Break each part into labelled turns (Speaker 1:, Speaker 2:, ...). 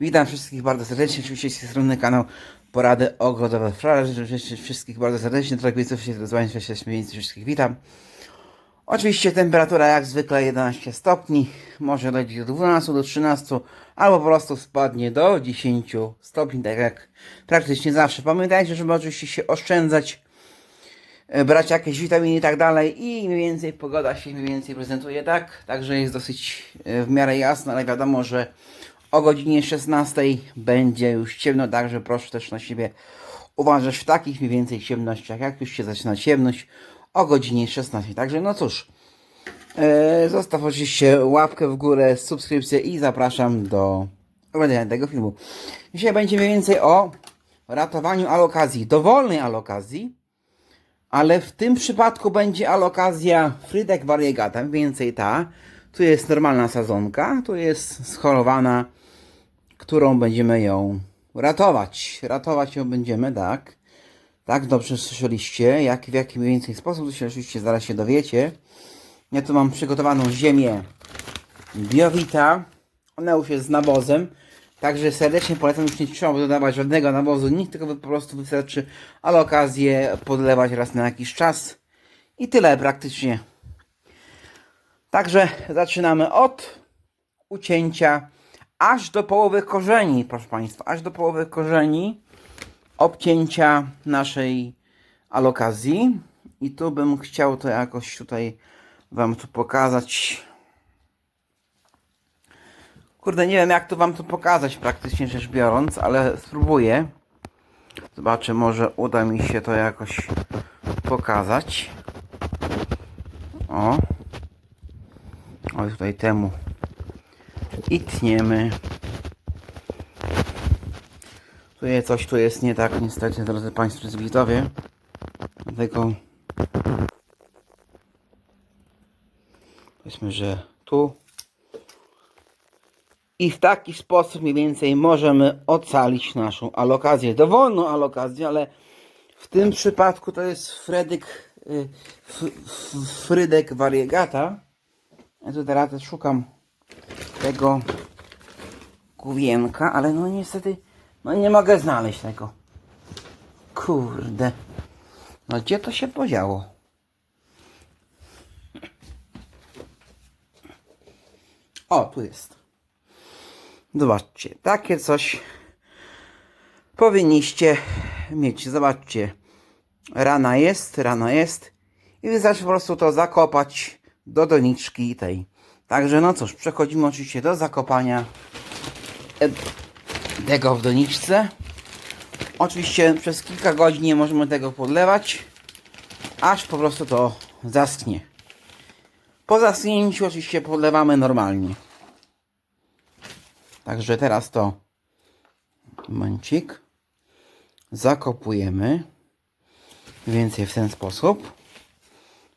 Speaker 1: Witam wszystkich bardzo serdecznie, oczywiście z tej strony kanał Porady Ogrodowe Frale. Życzę wszystkich bardzo serdecznie, widzów się się śmiejąc, wszystkich witam. Oczywiście temperatura jak zwykle 11 stopni, może dojdzie do 12, do 13, albo po prostu spadnie do 10 stopni, tak jak praktycznie zawsze. Pamiętajcie, żeby oczywiście się oszczędzać, e, brać jakieś witaminy i tak dalej i mniej więcej pogoda się mniej więcej prezentuje tak, także jest dosyć e, w miarę jasno, ale wiadomo, że o godzinie 16 będzie już ciemno, także proszę też na siebie uważać w takich mniej więcej ciemnościach, jak już się zaczyna ciemność o godzinie 16. Także no cóż, e, zostaw oczywiście łapkę w górę, subskrypcję i zapraszam do oglądania tego filmu. Dzisiaj będzie mniej więcej o ratowaniu alokazji, dowolnej alokazji, ale w tym przypadku będzie alokazja Frydek Variegata, mniej więcej ta. Tu jest normalna sadzonka, tu jest schorowana, którą będziemy ją ratować. Ratować ją będziemy, tak. Tak, dobrze słyszeliście. Jak, w jaki mniej więcej sposób, to się oczywiście zaraz się dowiecie. Ja tu mam przygotowaną ziemię biowita. Ona już jest z nawozem. Także serdecznie polecam, już nie trzeba dodawać żadnego nawozu, nic, tylko po prostu wystarczy, ale okazję podlewać raz na jakiś czas. I tyle praktycznie. Także zaczynamy od ucięcia aż do połowy korzeni, proszę Państwa, aż do połowy korzeni obcięcia naszej alokazji. I tu bym chciał to jakoś tutaj Wam tu pokazać. Kurde, nie wiem jak to Wam to pokazać praktycznie rzecz biorąc, ale spróbuję. Zobaczę, może uda mi się to jakoś pokazać. O. O, tutaj temu i tniemy. Tu jest coś, tu jest nie tak, niestety, drodzy Państwo z widzowie. Dlatego powiedzmy, że tu i w taki sposób mniej więcej możemy ocalić naszą alokację. Dowolną alokację, ale w tym przypadku to jest Fredyk, y, Frydek Variegata. Ja tu teraz szukam tego główienka, ale no niestety no nie mogę znaleźć tego. Kurde. No gdzie to się podziało? O, tu jest. Zobaczcie, takie coś powinniście mieć. Zobaczcie, rana jest, rana jest i wystarczy po prostu to zakopać do doniczki tej. Także no cóż, przechodzimy oczywiście do zakopania tego w doniczce. Oczywiście przez kilka godzin nie możemy tego podlewać, aż po prostu to zaschnie. Po zaschnięciu oczywiście podlewamy normalnie. Także teraz to momencik zakopujemy więcej w ten sposób.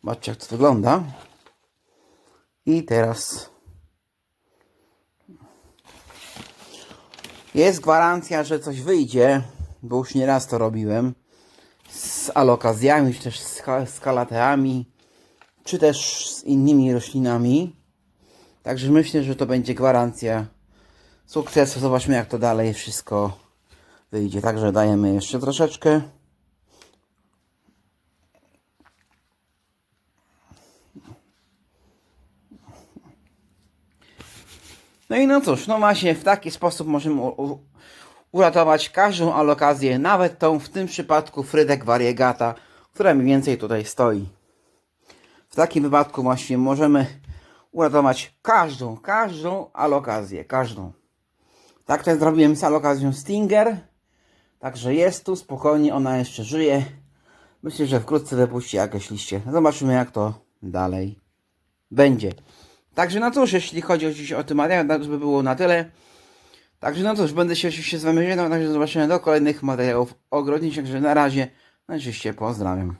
Speaker 1: Zobaczcie jak to wygląda. I teraz jest gwarancja, że coś wyjdzie, bo już nieraz to robiłem z alokazjami, czy też z ka- z kalateami, czy też z innymi roślinami. Także myślę, że to będzie gwarancja sukcesu. Zobaczmy, jak to dalej wszystko wyjdzie. Także dajemy jeszcze troszeczkę. No i no cóż, no właśnie w taki sposób możemy uratować każdą alokację, nawet tą w tym przypadku Frydek Variegata, która mniej więcej tutaj stoi. W takim wypadku właśnie możemy uratować każdą, każdą alokację, każdą. Tak to zrobiłem z alokacją Stinger, także jest tu, spokojnie, ona jeszcze żyje. Myślę, że wkrótce wypuści jakieś liście. Zobaczymy jak to dalej będzie. Także no cóż, jeśli chodzi oczywiście o ten materiał, to by było na tyle. Także no cóż, będę się oczywiście z Wami żegnał, także zobaczymy do kolejnych materiałów ogrodniczych, także na razie, no oczywiście pozdrawiam.